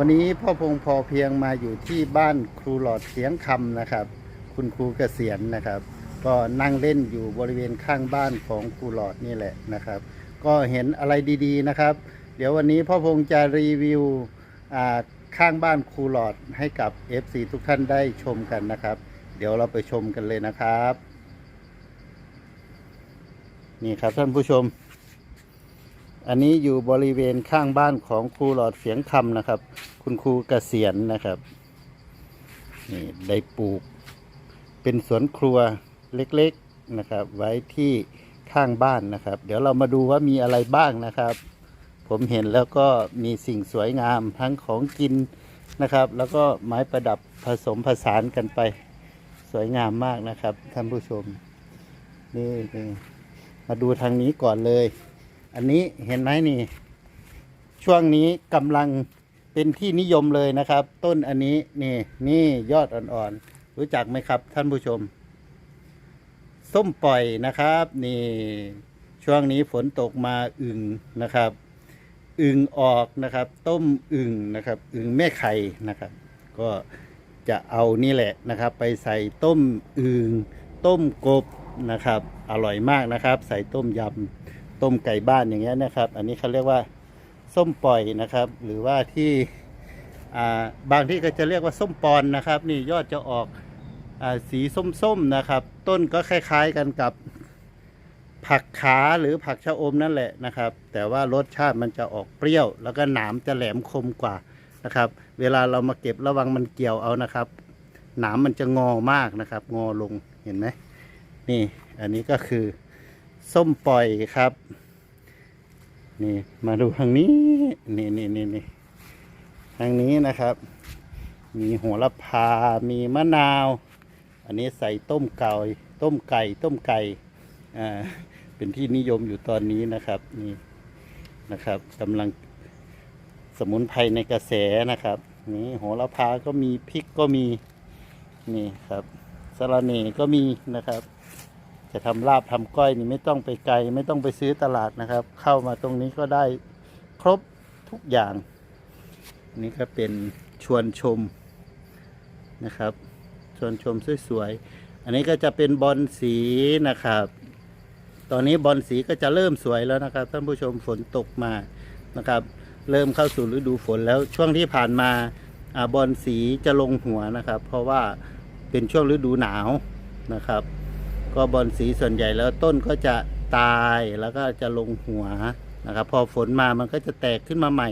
วันนี้พ่อพงพอเพียงมาอยู่ที่บ้านครูหลอดเสียงคำนะครับ คุณครูเกษียณนะครับ ก็นั่งเล่นอยู่บริเวณข้างบ้านของครูหลอดนี่แหละนะครับ ก็เห็นอะไรดีๆนะครับ เดี๋ยววันนี้พ่อพงจะรีวิวข้างบ้านครูหลอดให้กับ FC ทุกท่านได้ชมกันนะครับ เดี๋ยวเราไปชมกันเลยนะครับ นี่ครับท่านผู้ชม อันนี้อยู่บริเวณข้างบ้านของครูหลอดเสียงคำนะครับ คุณครูเกษียณนะครับนี่ได้ปลูก เป็นสวนครัวเล็กๆนะครับ ไว้ที่ข้างบ้านนะครับ เดี๋ยวเรามาดูว่ามีอะไรบ้างนะครับ ผมเห็นแล้วก็มีสิ่งสวยงามทั้งของกินนะครับ แล้วก็ไม้ประดับผสมผสานกันไปสวยงามมากนะครับท่านผู้ชมนี่นี่มาดูทางนี้ก่อนเลย อันนี้เห็นไหมนี่ ช่วงนี้กำลังเป็นที่นิยมเลยนะครับ ต้นอันนี้นี่นี่ยอดอ่อนๆ รู้จักไหมครับท่านผู้ชม ส้มปล่อยนะครับ นี่ช่วงนี้ฝนตกมาอึ่งนะครับอึ่งออกนะครับ ต้มอึ่งนะครับอึ่งแม่ไข่นะครับ ก็จะเอานี่แหละนะครับ ไปใส่ต้มอึ่งต้มกบนะครับ อร่อยมากนะครับ ใส่ต้มยำ ต้มไก่บ้านอย่างเงี้ยนะครับ อันนี้เขาเรียกว่าส้มปล่อยนะครับ หรือว่าที่บางที่ก็จะเรียกว่าส้มปอนนะครับ นี่ยอดจะออกอสีส้มๆนะครับ ต้นก็คล้าย ๆกันกับผักขาหรือผักชะอมนั่นแหละนะครับ แต่ว่ารสชาติมันจะออกเปรี้ยว แล้วก็หนามจะแหลมคมกว่านะครับ เวลาเรามาเก็บระวังมันเกี่ยวเอานะครับ หนามมันจะงอมากนะครับ งอลงเห็นไหมนี่อันนี้ก็คือ ส้มปล่อยครับ นี่มาดูทางนี้ นี่นี่นี่นี่ทางนี้นะครับ มีหัวละพา มีมะนาว อันนี้ใส่ต้มไก่ต้มไก่ต้มไก่อ่าเป็นที่นิยมอยู่ตอนนี้นะครับนี่นะครับกำลังสมุนไพรในกระแสนะครับ นี่โหระพาก็มีพริกก็มีนี่ครับสะระเน่ก็มีนะครับ จะทำลาบทำก้อยนี่ไม่ต้องไปไกล ไม่ต้องไปซื้อตลาดนะครับ เข้ามาตรงนี้ก็ได้ครบทุกอย่าง นี่ก็เป็นชวนชมนะครับ ชวนชมสวยๆ อันนี้ก็จะเป็นบอลสีนะครับ ตอนนี้บอลสีก็จะเริ่มสวยแล้วนะครับท่านผู้ชมฝนตกมานะครับ เริ่มเข้าสู่ฤดูฝนแล้วช่วงที่ผ่านมาอาบอลสีจะลงหัวนะครับ เพราะว่าเป็นช่วงฤดูหนาวนะครับ ก็บอลสีส่วนใหญ่แล้วต้นก็จะตายแล้วก็จะลงหัวนะครับ พอฝนมามันก็จะแตกขึ้นมาใหม่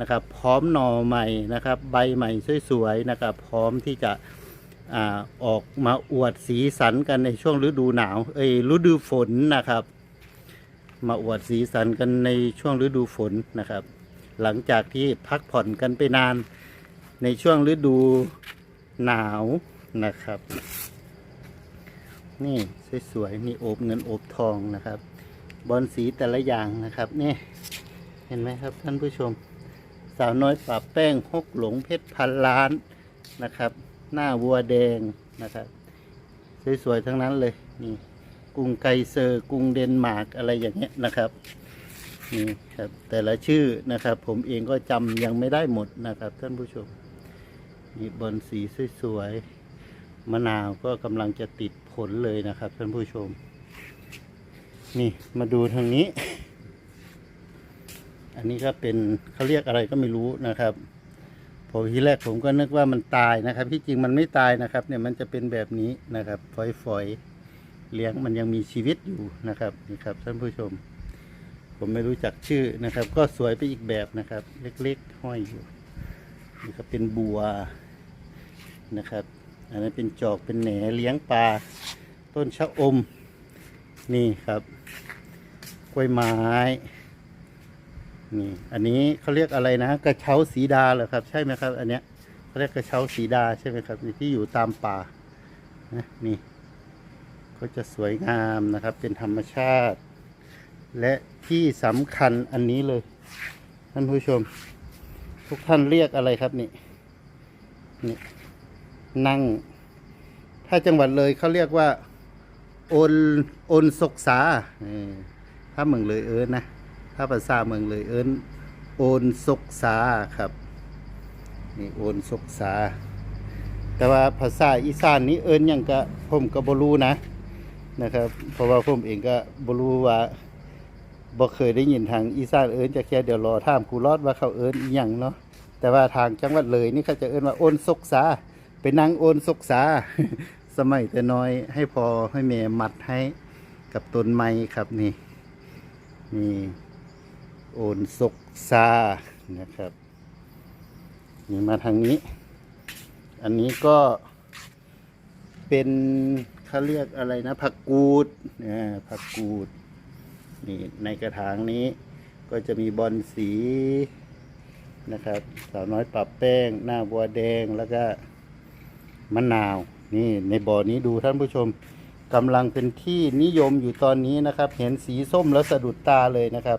นะครับ พร้อมหน่อใหม่นะครับ ใบใหม่สวยๆนะครับ พร้อมที่จะอ่าออกมาอวดสีสันกันในช่วงฤดูหนาวเอ้ยฤดูฝนนะครับ มาอวดสีสันกันในช่วงฤดูฝนนะครับ หลังจากที่พักผ่อนกันไปนานในช่วงฤดูหนาวนะครับ นี่สวยๆมีโอบเงินโอบทองนะครับ บอลสีแต่ละอย่างนะครับนี่เห็นไหมครับท่านผู้ชม สาวน้อยปราบแป้งฮกหลงเพชรพันล้านนะครับ หน้าวัวแดงนะครับ สวยๆทั้งนั้นเลยนี่กรุงไกเซอร์กรุงเดนมาร์กอะไรอย่างเงี้ยนะครับนี่ครับแต่ละชื่อนะครับ ผมเองก็จำยังไม่ได้หมดนะครับท่านผู้ชมนี่บอลสีสวยๆมะนาวก็กำลังจะติด ผลเลยนะครับท่านผู้ชม นี่มาดูทางนี้ อันนี้ก็เป็นเขาเรียกอะไรก็ไม่รู้นะครับผมทีแรกผมก็นึกว่ามันตายนะครับ ที่จริงมันไม่ตายนะครับ เนี่ยมันจะเป็นแบบนี้นะครับ ฝอยๆเลี้ยงมันยังมีชีวิตอยู่นะครับนี่ครับท่านผู้ชม ผมไม่รู้จักชื่อนะครับ ก็สวยไปอีกแบบนะครับ เล็กๆห้อยอยู่นี่ก็เป็นบัวนะครับ อันนั้นเป็นจอกเป็นแหนเลี้ยงปลา ต้นชะอม นี่ครับ กล้วยไม้นี่อันนี้เขาเรียกอะไรนะ กระเช้าสีดาเหรอครับ ใช่ไหมครับ อันเนี้ยเขาเรียกกระเช้าสีดาใช่ไหมครับที่อยู่ตามป่านะนี่ก็จะสวยงามนะครับ เป็นธรรมชาติ และที่สำคัญอันนี้เลย ท่านผู้ชม ทุกท่านเรียกอะไรครับนี่นี่ นั่ง ถ้าจังหวัดเลยเขาเรียกว่าโอนโอนศกษาถ้าเมืองเลยเอิญนะ ถ้าภาษาเมืองเลยเอิญโอนศกษาครับนี่โอนศกษา แต่ว่าภาษาอีสานนี้เอิญยังกะผมก็บ่รู้นะนะครับ เพราะว่าผมเองก็บรู้ว่าบ่เคยได้ยินทางอีสานเอิญจะแค่เดี๋ยวรอถามครูรอดว่าเขาเอิญอีหยังเนาะแต่ว่าทางจังหวัดเลยนี่เขาจะเอิญว่าโอนศกษา ไปนั่งโอนศกษา สมัยแต่น้อยให้พอให้แม่มัดให้กับต้นไม้ครับนี่นี่โอนศกษานะครับนี่มาทางนี้ อันนี้ก็เป็นเขาเรียกอะไรนะผักกูดอ่าผักกูดนี่ในกระถางนี้ก็จะมีบอลสีนะครับ สาวน้อยปรับแป้ง หน้าบัวแดงแล้วก็ มะนาว นี่ในบ่อนี้ดูท่านผู้ชมกำลังเป็นที่นิยมอยู่ตอนนี้นะครับ เห็นสีส้มแล้วสะดุดตาเลยนะครับ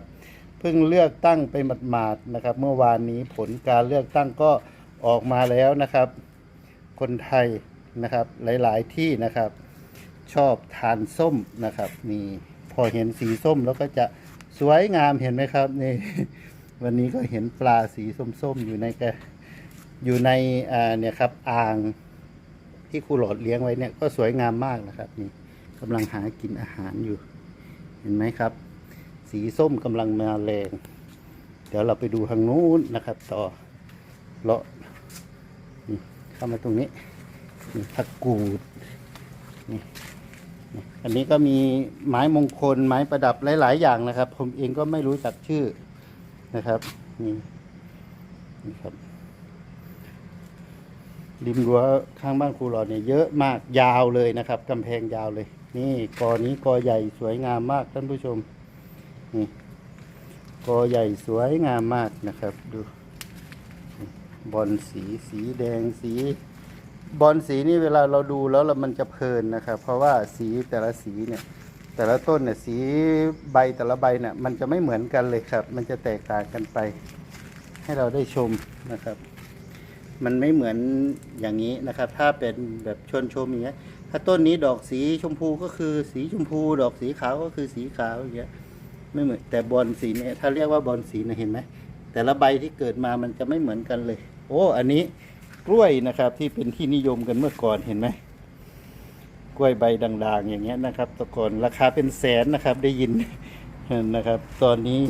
เพิ่งเลือกตั้งไปหมาดๆนะครับ เมื่อวานนี้ผลการเลือกตั้งก็ออกมาแล้วนะครับ คนไทยนะครับหลายๆที่นะครับ ชอบทานส้มนะครับนี่พอเห็นสีส้มแล้วก็จะสวยงามเห็นไหมครับนี่วันนี้ก็เห็นปลาสีส้มๆอยู่ในกระอยู่ในอ่าเนี่ยครับอ่าง ที่ครูหลอดเลี้ยงไว้เนี่ยก็สวยงามมากนะครับ นี่กำลังหากินอาหารอยู่ เห็นไหมครับ สีส้มกำลังมาแรง เดี๋ยวเราไปดูทางนู้นนะครับ ต่อเลาะนี่เข้ามาตรงนี้นี่ผักกูดนี่นี่อันนี้ก็มีไม้มงคลไม้ประดับหลาย ๆ อย่างนะครับ ผมเองก็ไม่รู้จักชื่อนะครับนี่นี่ครับ ริมรั้วข้างบ้านครูหลอดเนี่ยเยอะมากยาวเลยนะครับกำแพงยาวเลย นี่กอนี้กอใหญ่สวยงามมากท่านผู้ชมนี่กอใหญ่สวยงามมากนะครับ ดู บอลสีสีแดงสี บอลสีนี่เวลาเราดูแล้วเรามันจะเพลินนะครับ เพราะว่าสีแต่ละสีเนี่ย แต่ละต้นเนี่ยสีใบแต่ละใบเนี่ยมันจะไม่เหมือนกันเลยครับ มันจะแตกต่างกันไป ให้เราได้ชมนะครับ มันไม่เหมือนอย่างนี้นะครับ ถ้าเป็นแบบชนชมอย่างเงี้ย ถ้าต้นนี้ดอกสีชมพูก็คือสีชมพู ดอกสีขาวก็คือสีขาวอย่างเงี้ย ไม่เหมือนแต่บอลสีเนี่ยถ้าเรียกว่าบอลสีนะเห็นไหมแต่ละใบที่เกิดมามันจะไม่เหมือนกันเลย โอ้ อันนี้กล้วยนะครับที่เป็นที่นิยมกันเมื่อก่อนเห็นไหมกล้วยใบด่างๆ อย่างเงี้ยนะครับตะกอนราคาเป็นแสนนะครับได้ยินนะครับ ตอนนี้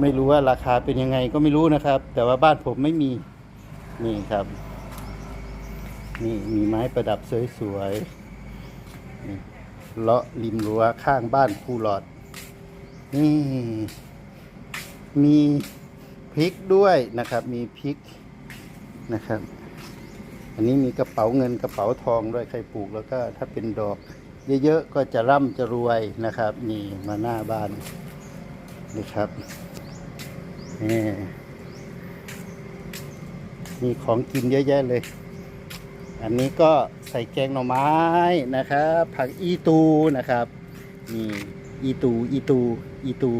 ไม่รู้ว่าราคาเป็นยังไงก็ไม่รู้นะครับ แต่ว่าบ้านผมไม่มี นี่ครับ นี่มีไม้ประดับสวยๆนี่เลาะริมรั้วข้างบ้านผู้หลอด นี่ มีพริกด้วยนะครับ มีพริกนะครับ อันนี้มีกระเป๋าเงินกระเป๋าทองด้วยใครปลูกแล้วก็ถ้าเป็นดอก เยอะๆก็จะร่ำจะรวยนะครับ นี่มาหน้าบ้านนะครับนี่ มีของกินเยอะแยะเลย อันนี้ก็ใส่แกงหน่อไม้นะครับผักอีตูนะครับนี่อีตูอีตูอีตู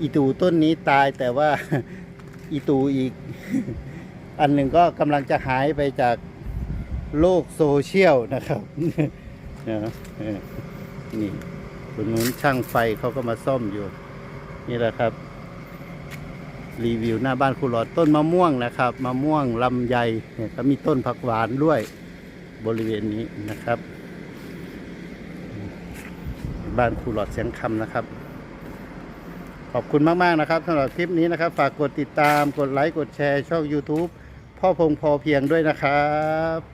อีตูต้นนี้ตายแต่ว่าอีตูอีก อันหนึ่งก็กำลังจะหายไปจากโลกโซเชียลนะครับเนอะเออนี่ตรงนู้นช่างไฟเขาก็มาซ่อมอยู่ นี่แหละครับ รีวิวหน้าบ้านครูหลอดต้นมะม่วงนะครับมะม่วงลำไยเนี่ยก็มีต้นผักหวานด้วยบริเวณนี้นะครับ บ้านครูหลอดเสียงคำนะครับ ขอบคุณมาก ๆ นะครับสำหรับคลิปนี้นะครับ ฝากกดติดตามกดไลค์ กดแชร์ช่อง YouTube พ่อพงพอเพียงด้วยนะครับ